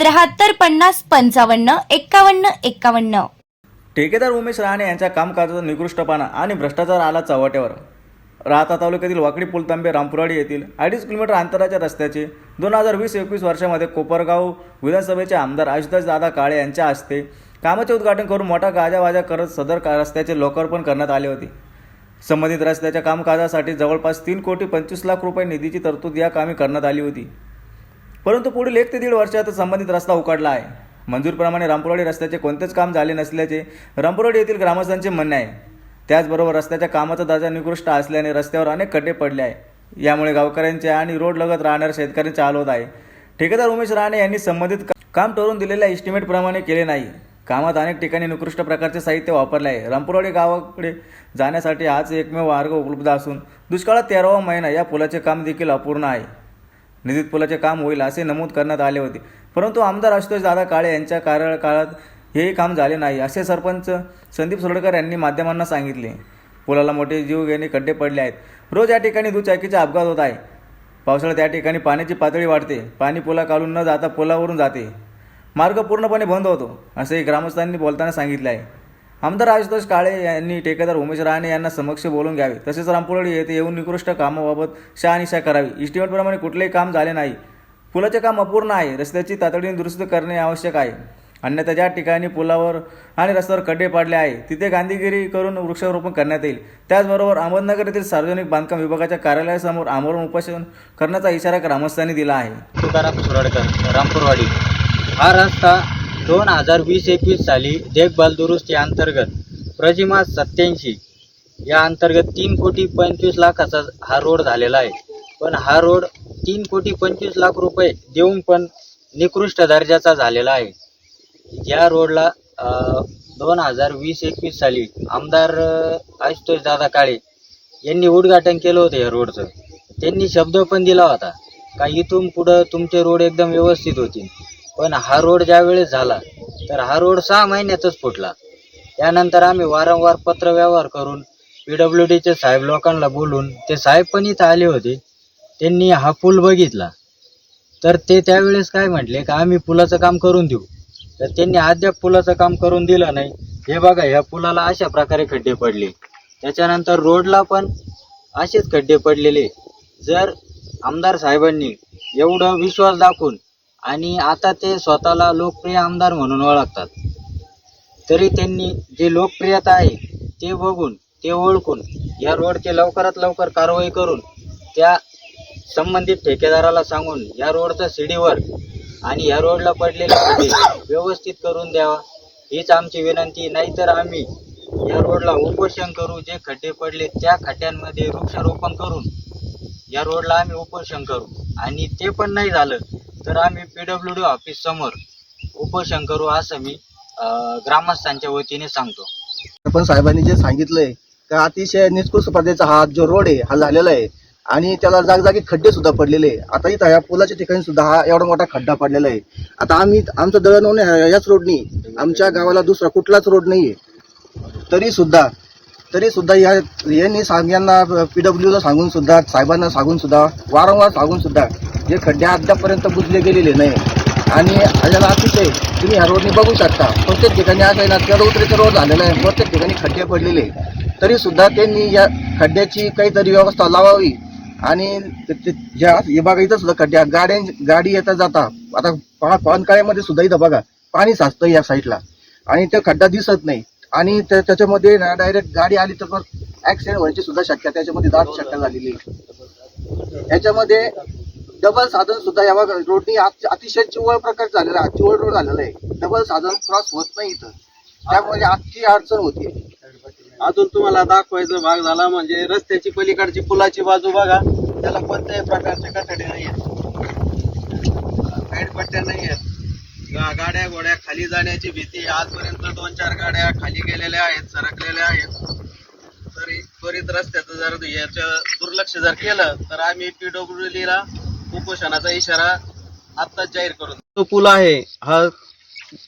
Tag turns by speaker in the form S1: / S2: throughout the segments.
S1: त्र्याहत्तर पन्नास पंचावन्न एक्कावन्न एक्कावन्न.
S2: ठेकेदार उमेश रहाणे यांच्या कामकाजाचा निकृष्टपणा आणि भ्रष्टाचार आला चव्हाट्यावर राहता तालुक्यातील वाकडी पुलतांबे रामपुराडी येथील अडीच किलोमीटर अंतराच्या रस्त्याचे दोन हजार वीस एकवीस वर्षामध्ये कोपरगाव विधानसभेचे आमदार आशुतोष दादा काळे यांच्या हस्ते कामाचे उद्घाटन करून मोठा गाजावाजा करत सदर रस्त्याचे लोकार्पण करण्यात आले होते. संबंधित रस्त्याच्या कामकाजासाठी जवळपास तीन कोटी पंचवीस लाख रुपये निधीची तरतूद या कामी करण्यात आली होती. परंतु पुढील एक ते दीड वर्षात संबंधित रस्ता उकाडला आहे. मंजूरप्रमाणे रामपुरवाडी रस्त्याचे कोणतेच काम झाले नसल्याचे रामपुरवाडी येथील ग्रामस्थांचे म्हणणे आहे. त्याचबरोबर रस्त्याच्या कामाचा दर्जा निकृष्ट असल्याने रस्त्यावर अनेक खड्डे पडले आहे. यामुळे गावकऱ्यांचे आणि रोड लगत राहणाऱ्या शेतकऱ्यांचे हाल होत आहे. ठेकेदार उमेश राणे यांनी संबंधित काम ठरवून दिलेल्या इस्टिमेटप्रमाणे केले नाही. कामात अनेक ठिकाणी निकृष्ट प्रकारचे साहित्य वापरले आहे. रामपुरवाडी गावाकडे जाण्यासाठी हाच एकमेव मार्ग उपलब्ध असून दुष्काळात तेरावा महिना या पुलाचे काम देखील अपूर्ण आहे. निधीत पुलाचे काम होईल असे नमूद करण्यात आले होते. परंतु आमदार आशुतोष दादा काळे यांच्या कार्यकाळात हेही काम झाले नाही असे सरपंच संदीप सोडकर यांनी माध्यमांना सांगितले. पुलाला मोठे जीव घेणे खड्डे पडले आहेत. रोज या ठिकाणी दुचाकीचे अपघात होत आहे. पावसाळ्यात त्या ठिकाणी पाण्याची पातळी वाढते. पाणी पुला काढून न जाता पुलावरून जाते. मार्ग पूर्णपणे बंद होतो असेही ग्रामस्थांनी बोलताना सांगितले आहे. आमदार आशुतोष काळे यांनी ठेकेदार उमेश राणे यांना समक्ष बोलून घ्यावे. तसेच रामपुरवाडी येथे येऊन निकृष्ट कामाबाबत शहानिशा करावी. इस्टिमेटप्रमाणे कुठलेही काम झाले नाही. पुलाचे काम अपूर्ण आहे. रस्त्याची तातडीने दुरुस्त करणे आवश्यक आहे. अन्यथा ज्या ठिकाणी पुलावर आणि रस्त्यावर खड्डे पाडले आहे तिथे गांधीगिरी करून वृक्षारोपण करण्यात येईल. त्याचबरोबर अहमदनगर येथील सार्वजनिक बांधकाम विभागाच्या कार्यालयासमोर आमरण उपोषण करण्याचा इशारा ग्रामस्थांनी दिला आहे.
S3: तुकाराम सुराडकर रामपूरवाडी. हा रस्ता दोन हजार वीस एकवीस साली देखभाल दुरुस्ती अंतर्गत प्रजिमा सत्याऐंशी या अंतर्गत तीन कोटी पंचवीस लाखाचा हा रोड झालेला आहे. पण हा रोड तीन कोटी पंचवीस लाख रुपये देऊन पण निकृष्ट दर्जाचा झालेला आहे. या रोडला दोन हजार वीस एकवीस साली आमदार आशुतोष दादा काळे यांनी उद्घाटन केलं होतं या रोडचं. त्यांनी शब्द पण दिला होता का इथून पुढं तुमचे रोड एकदम व्यवस्थित होतील. पण हा रोड ज्या वेळेस झाला तर हा रोड सहा महिन्यातच फुटला. त्यानंतर आम्ही वारंवार पत्रव्यवहार करून पी डब्ल्यू डीचे साहेब लोकांना बोलून ते साहेब पण इथं आले होते त्यांनी हा पूल बघितला. तर ते त्यावेळेस काय म्हटले का आम्ही पुलाचं काम करून देऊ. तर त्यांनी अद्याप पुलाचं काम करून दिलं नाही. हे बघा ह्या पुलाला अशा प्रकारे खड्डे पडले. त्याच्यानंतर रोडला पण असेच खड्डे पडलेले. जर आमदार साहेबांनी एवढं विश्वास दाखवून आणि आता ते स्वतःला लोकप्रिय आमदार म्हणून ओळखतात. तरी त्यांनी जे लोकप्रियता आहे ते बघून ते ओळखून या रोडचे लवकरात लवकर कारवाई करून त्या संबंधित ठेकेदाराला सांगून या रोडचं सीडीवर आणि या रोडला पडलेले खड्डे व्यवस्थित करून द्यावा. हीच आमची विनंती. नाहीतर आम्ही या रोडला उपोषण करू. जे खड्डे पडले त्या खड्ड्यांमध्ये वृक्षारोपण करून या रोडला आम्ही उपोषण करू. आणि ते पण नाही झालं. तर आम्ही पी डब्ल्यू डी ऑफिस समोर उपोषण करू असं मी ग्रामस्थांच्या वतीने सांगतो.
S4: सरपंच साहेबांनी जे सांगितलंय तर अतिशय निष्कृष स्पर्धेचा हा जो रोड आहे हा झालेला आहे. आणि त्याला जागजागी खड्डे सुद्धा पडलेले आहे. आता इथं या पुलाच्या ठिकाणी सुद्धा हा एवढा मोठा खड्डा पडलेला आहे. आता आम्ही आमचं दळण आहे याच रोडनी आमच्या गावाला दुसरा कुठलाच रोड नाही आहे. तरी सुद्धा तरी सुद्धा या यांनी सांग यांना पीडब्ल्यूला सांगून सुद्धा साहेबांना सांगून सुद्धा वारंवार सांगून सुद्धा हे खड्डे अद्यापर्यंत बुजले गेलेले नाही. आणि याला अतिशय तुम्ही ह्या रोडने बघू शकता. प्रत्येक ठिकाणी असं आहे ना चढ उतरीचा रोड झालेला आहे. प्रत्येक ठिकाणी खड्डे पडलेले तरीसुद्धा तरी सुद्धा त्यांनी या खड्ड्याची काहीतरी व्यवस्था लावावी. आणि ते- ज्या हे इथं सुद्धा खड्ड्या गाड्या गाडी येता जाता. आता पहा पानकाळ्यामध्ये सुद्धा इथं बघा पाणी साचतं या साईडला. आणि ते खड्डा दिसत नाही. आणि त्या- त्याच्यामध्ये ना डायरेक्ट गाडी आली तर ॲक्सिडेंट व्हायची सुद्धा शक्यता त्याच्यामध्ये दाट शक्यता झालेली आहे. याच्यामध्ये डबल साधन सुद्धा या बघा रोडनी अतिशय चिवळ प्रकार झालेला आहे चिवळ रोड झालेला आहे. डबल साधन क्रॉस होत नाही इथं. त्यामुळे आजची अडचण होती.
S5: अजून तुम्हाला दाखवायचा भाग झाला म्हणजे रस्त्याची पलीकडची पुलाची बाजू बघा. त्याला कोणत्याही प्रकारचे कठडे नाही आहेत. पट्ट्या नाही आहेत. गाड्या घोड्या खाली जाण्याची भीती आजपर्यंत दोन चार गाड्या खाली गेलेल्या आहेत सरकलेल्या आहेत. तरी त्वरित रस्त्याचं जर याचं दुर्लक्ष जर केलं तर आम्ही पीडब्ल्यू ला उपोषणाचा इशारा आत्ताच जाहीर करून तो पूल आहे हा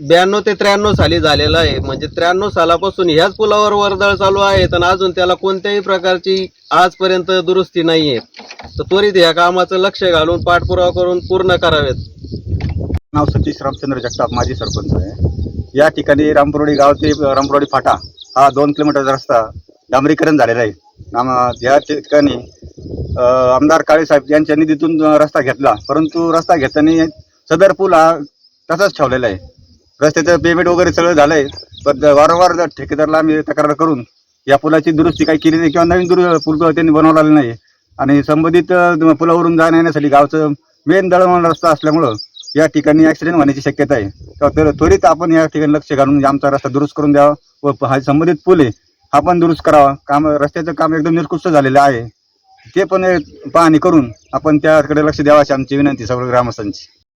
S5: ब्याण्णव ते त्र्याण्णव साली झालेला आहे. म्हणजे त्र्याण्णव सालापासून ह्याच पुलावर वर्दळ चालू आहे आणि अजून त्याला कोणत्याही प्रकारची आजपर्यंत दुरुस्ती नाहीये. तर त्वरित या कामाचं लक्ष घालून पाठपुरावा करून पूर्ण करावेत.
S6: नाव सतीश रामचंद्र जगताप माजी सरपंच आहे. या ठिकाणी रामपुरोडी गाव ते रामपुरोडी फाटा हा दोन किलोमीटरचा रस्ता डांबरीकरण झालेला आहे. नाम या ठिकाणी आमदार काळे साहेब यांच्या निधीतून रस्ता घेतला. परंतु रस्ता घेताना सदर पूल हा तसाच ठेवलेला आहे. रस्त्याचं पेमेंट वगैरे सगळं झालं आहे पण वारंवार ठेकेदारला आम्ही तक्रार करून या पुलाची दुरुस्ती काही केली नाही किंवा नवीन दुरु पूल त्यांनी बनवलेला नाही. आणि संबंधित पुलावरून जाण्या येण्यासाठी गावचं मेन दळणवळण रस्ता असल्यामुळं या ठिकाणी ऍक्सिडेंट होण्याची शक्यता आहे. तर त्वरित आपण या ठिकाणी लक्ष घालून आमचा रस्ता दुरुस्त करून द्यावा व हा संबंधित पूल आहे हा पण दुरुस्त करावा. काम रस्त्याचं काम एकदम निकृष्ट झालेलं आहे. ते पण पाहणी करून आपण त्याकडे लक्ष द्यावं अशी आमची विनंती सर्व ग्रामस्थांची.